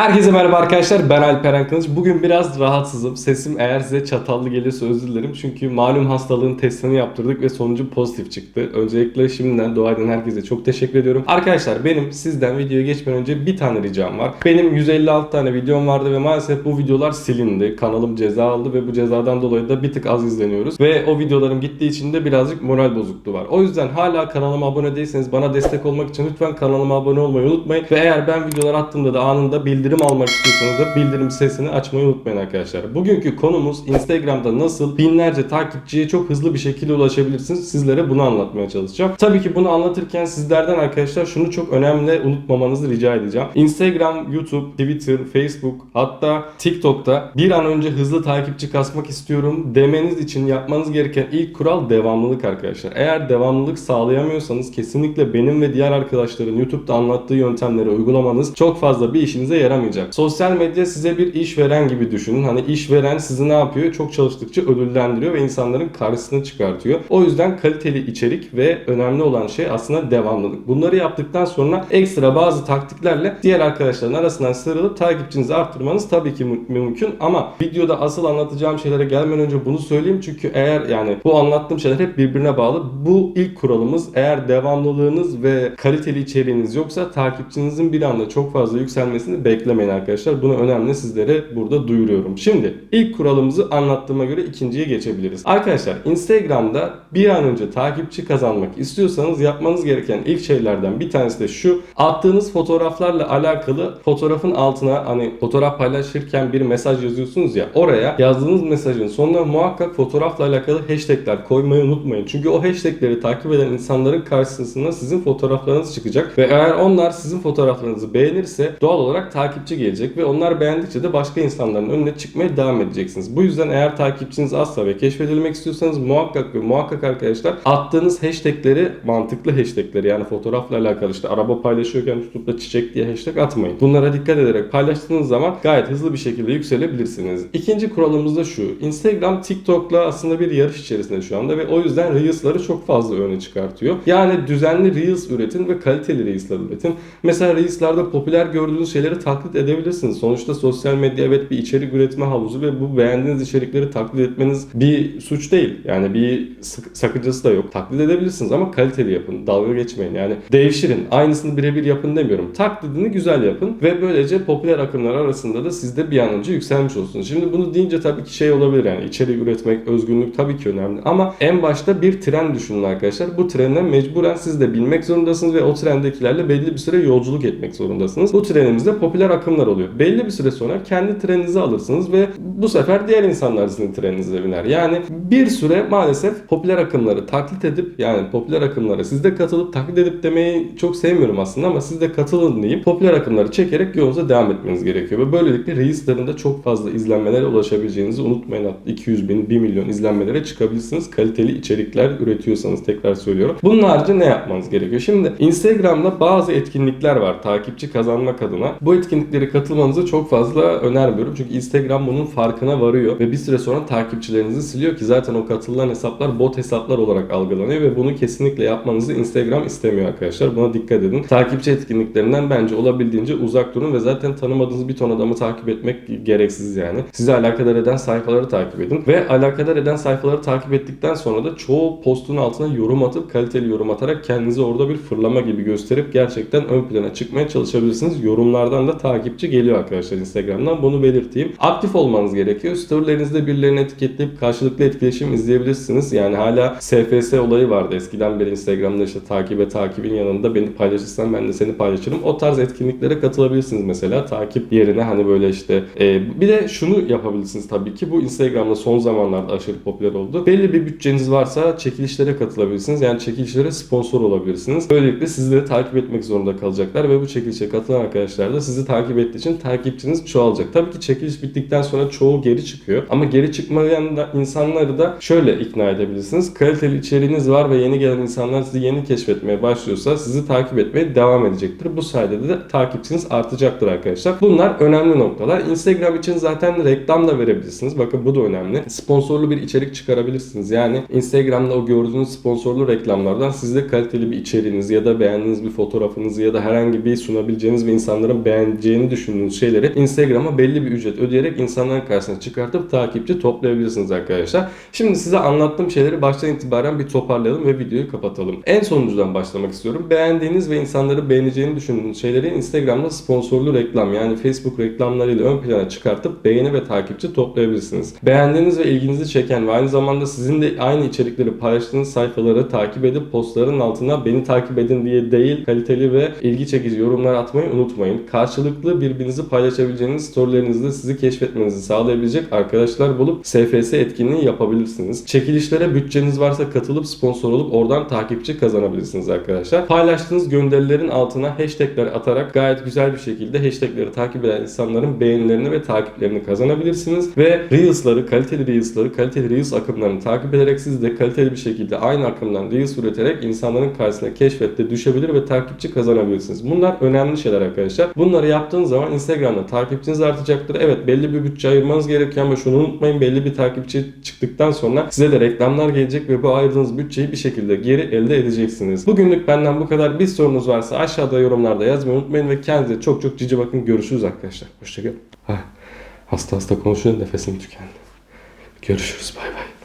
Herkese merhaba arkadaşlar ben Alperen Kılıç. Bugün biraz rahatsızım. Sesim eğer size çatallı gelirse özür dilerim. Çünkü malum hastalığın testini yaptırdık ve sonucu pozitif çıktı. Öncelikle şimdiden dua eden herkese çok teşekkür ediyorum. Arkadaşlar benim sizden videoya geçmeden önce bir tane ricam var. Benim 156 tane videom vardı ve maalesef bu videolar silindi. Kanalım ceza aldı ve bu cezadan dolayı da bir tık az izleniyoruz. Ve o videolarım gittiği için de birazcık moral bozukluğu var. O yüzden hala kanalıma abone değilseniz bana destek olmak için lütfen kanalıma abone olmayı unutmayın. Ve eğer ben videolar attığımda da anında bildirim almak istiyorsanız da bildirim sesini açmayı unutmayın arkadaşlar. Bugünkü konumuz Instagram'da nasıl binlerce takipçiye çok hızlı bir şekilde ulaşabilirsiniz. Sizlere bunu anlatmaya çalışacağım. Tabii ki bunu anlatırken sizlerden arkadaşlar şunu çok önemli unutmamanızı rica edeceğim. Instagram, YouTube, Twitter, Facebook hatta TikTok'ta bir an önce hızlı takipçi kasmak istiyorum demeniz için yapmanız gereken ilk kural devamlılık arkadaşlar. Eğer devamlılık sağlayamıyorsanız kesinlikle benim ve diğer arkadaşların YouTube'da anlattığı yöntemleri uygulamanız çok fazla bir işinize yaramayacak. Sosyal medya size bir işveren gibi düşünün. Hani işveren sizi ne yapıyor? Çok çalıştıkça ödüllendiriyor ve insanların karşısına çıkartıyor. O yüzden kaliteli içerik ve önemli olan şey aslında devamlılık. Bunları yaptıktan sonra ekstra bazı taktiklerle diğer arkadaşların arasından sıyrılıp takipçinizi arttırmanız tabii ki mü- mümkün ama videoda asıl anlatacağım şeylere gelmeden önce bunu söyleyeyim çünkü eğer yani bu anlattığım şeyler hep birbirine bağlı. Bu ilk kuralımız eğer devamlılığınız ve kaliteli içeriğiniz yoksa takipçinizin bir anda çok fazla yükselmesini beklemeyin arkadaşlar. Bunu önemli sizlere burada duyuruyorum. Şimdi ilk kuralımızı anlattığıma göre ikinciye geçebiliriz. Arkadaşlar Instagram'da bir an önce takipçi kazanmak istiyorsanız yapmanız gereken ilk şeylerden bir tanesi de şu. Attığınız fotoğraflarla alakalı fotoğrafın altına hani fotoğraf paylaşırken bir mesaj yazıyorsunuz ya oraya yazdığınız mesajın sonuna muhakkak fotoğrafla alakalı hashtagler koymayı unutmayın. Çünkü o hashtagleri takip eden insanların karşısına sizin fotoğraflarınız çıkacak ve eğer onlar sizin fotoğraflarınızı beğenirse doğal olarak takipçi gelecek ve onlar beğendikçe de başka insanların önüne çıkmaya devam edeceksiniz. Bu yüzden eğer takipçiniz azsa ve keşfedilmek istiyorsanız muhakkak ve muhakkak arkadaşlar attığınız hashtagleri mantıklı hashtagleri yani fotoğrafla alakalı işte araba paylaşıyorken tutup da çiçek diye hashtag atmayın. Bunlara dikkat ederek paylaştığınız zaman gayet hızlı bir şekilde yükselebilirsiniz. İkinci kuralımız da şu. Instagram TikTok'la aslında bir yarış içerisinde şu anda ve o yüzden Reels'ları çok fazla öne çıkartıyor. Yani düzenli Reels üretin ve kaliteli Reels'lar üretin. Mesela Reels'larda popüler gördüğünüz şeyleri taklit edebilirsiniz. Sonuçta sosyal medya evet bir içerik üretme havuzu ve bu beğendiğiniz içerikleri taklit etmeniz bir suç değil. Yani bir sakıncası da yok. Taklit edebilirsiniz ama kaliteli yapın. Dalga geçmeyin. Yani devşirin. Aynısını birebir yapın demiyorum. Taklidini güzel yapın ve böylece popüler akımlar arasında da siz de bir an önce yükselmiş olsunuz. Şimdi bunu deyince tabii ki şey olabilir yani içerik üretmek, özgünlük tabii ki önemli ama en başta bir tren düşünün arkadaşlar. Bu trenden mecburen siz de bilmek zorundasınız ve o trendekilerle belli bir süre yolculuk etmek zorundasınız. Bu trenimizde popüler akımlar oluyor. Belli bir süre sonra kendi treninizi alırsınız ve bu sefer diğer insanlar sizin treninize biner. Yani bir süre maalesef popüler akımları taklit edip yani popüler akımlara siz de katılıp taklit edip demeyi çok sevmiyorum aslında ama siz de katılın diyeyim. Popüler akımları çekerek yolunuza devam etmeniz gerekiyor ve böylelikle Reels'larında çok fazla izlenmelere ulaşabileceğinizi unutmayın. Hatta 200 bin, 1 milyon izlenmelere çıkabilirsiniz. Kaliteli içerikler üretiyorsanız tekrar söylüyorum. Bunun harici ne yapmanız gerekiyor? Şimdi Instagram'da bazı etkinlikler var takipçi kazanmak adına. Bu etkinliklere katılmanızı çok fazla önermiyorum. Çünkü Instagram bunun farkına varıyor ve bir süre sonra takipçilerinizi siliyor ki zaten o katılan hesaplar bot hesaplar olarak algılanıyor ve bunu kesinlikle yapmanızı Instagram istemiyor arkadaşlar. Buna dikkat edin. Takipçi etkinliklerinden bence olabildiğince uzak durun ve zaten tanımadığınız bir ton adamı takip etmek gereksiz yani. Sizi alakadar eden sayfaları takip edin ve alakadar eden sayfaları takip ettikten sonra da çoğu postun altına yorum atıp kaliteli yorum atarak kendinizi orada bir fırlama gibi gösterip gerçekten ön plana çıkmaya çalışabilirsiniz. Yorumlardan da takipçi geliyor arkadaşlar Instagram'dan. Bunu belirteyim. Aktif olmanız gerekiyor. Storylerinizde birilerini etiketleyip karşılıklı etkileşim izleyebilirsiniz. Yani hala SPS olayı vardı. Eskiden beri Instagram'da işte takibe takibin yanında beni paylaşırsan ben de seni paylaşırım. O tarz etkinliklere katılabilirsiniz mesela. Takip yerine hani böyle işte e, bir de şunu yapabilirsiniz tabii ki. Bu Instagram'da son zamanlarda aşırı popüler oldu. Belli bir bütçeniz varsa çekilişlere katılabilirsiniz. Yani çekilişlere sponsor olabilirsiniz. Böylelikle sizleri takip etmek zorunda kalacaklar ve bu çekilişe katılan arkadaşlar da sizi takip ettiği için takipçiniz çoğalacak. Tabii ki çekiliş bittikten sonra çoğu geri çıkıyor. Ama geri çıkmayan da insanları da şöyle ikna edebilirsiniz. Kaliteli içeriğiniz var ve yeni gelen insanlar sizi yeni keşfetmeye başlıyorsa sizi takip etmeye devam edecektir. Bu sayede de takipçiniz artacaktır arkadaşlar. Bunlar önemli noktalar. Instagram için zaten reklam da verebilirsiniz. Bakın bu da önemli. Sponsorlu bir içerik çıkarabilirsiniz. Yani Instagram'da o gördüğünüz sponsorlu reklamlardan sizde kaliteli bir içeriğiniz ya da beğendiğiniz bir fotoğrafınızı ya da herhangi bir sunabileceğiniz ve insanların beğeneceği beğeneceğini düşündüğünüz şeyleri Instagram'a belli bir ücret ödeyerek insanların karşısına çıkartıp takipçi toplayabilirsiniz arkadaşlar. Şimdi size anlattığım şeyleri baştan itibaren bir toparlayalım ve videoyu kapatalım. En sonuncudan başlamak istiyorum. Beğendiğiniz ve insanları beğeneceğini düşündüğünüz şeyleri Instagram'da sponsorlu reklam yani Facebook reklamlarıyla ön plana çıkartıp beğeni ve takipçi toplayabilirsiniz. Beğendiğiniz ve ilginizi çeken ve aynı zamanda sizin de aynı içerikleri paylaştığınız sayfaları takip edip postların altına beni takip edin diye değil kaliteli ve ilgi çekici yorumlar atmayı unutmayın. Karşılıklı birbirinizi paylaşabileceğiniz storylerinizde sizi keşfetmenizi sağlayabilecek arkadaşlar bulup SFS etkinliği yapabilirsiniz. Çekilişlere bütçeniz varsa katılıp sponsor olup oradan takipçi kazanabilirsiniz arkadaşlar. Paylaştığınız gönderilerin altına hashtagler atarak gayet güzel bir şekilde hashtagleri takip eden insanların beğenilerini ve takiplerini kazanabilirsiniz. Ve Reels'ları, kaliteli Reels'ları, kaliteli Reels akımlarını takip ederek siz de kaliteli bir şekilde aynı akımdan Reels üreterek insanların karşısına keşfette düşebilir ve takipçi kazanabilirsiniz. Bunlar önemli şeyler arkadaşlar. Bunları yaptığınız zaman Instagram'da takipçiniz artacaktır. Evet belli bir bütçe ayırmanız gerekiyor ama şunu unutmayın belli bir takipçi çıktıktan sonra size de reklamlar gelecek ve bu ayırdığınız bütçeyi bir şekilde geri elde edeceksiniz. Bugünlük benden bu kadar. Bir sorunuz varsa aşağıda yorumlarda yazmayı unutmayın ve kendinize çok çok cici bakın. Görüşürüz arkadaşlar. Hoşçakalın. Hasta hasta konuşuyor nefesim tükendi. Görüşürüz bay bay.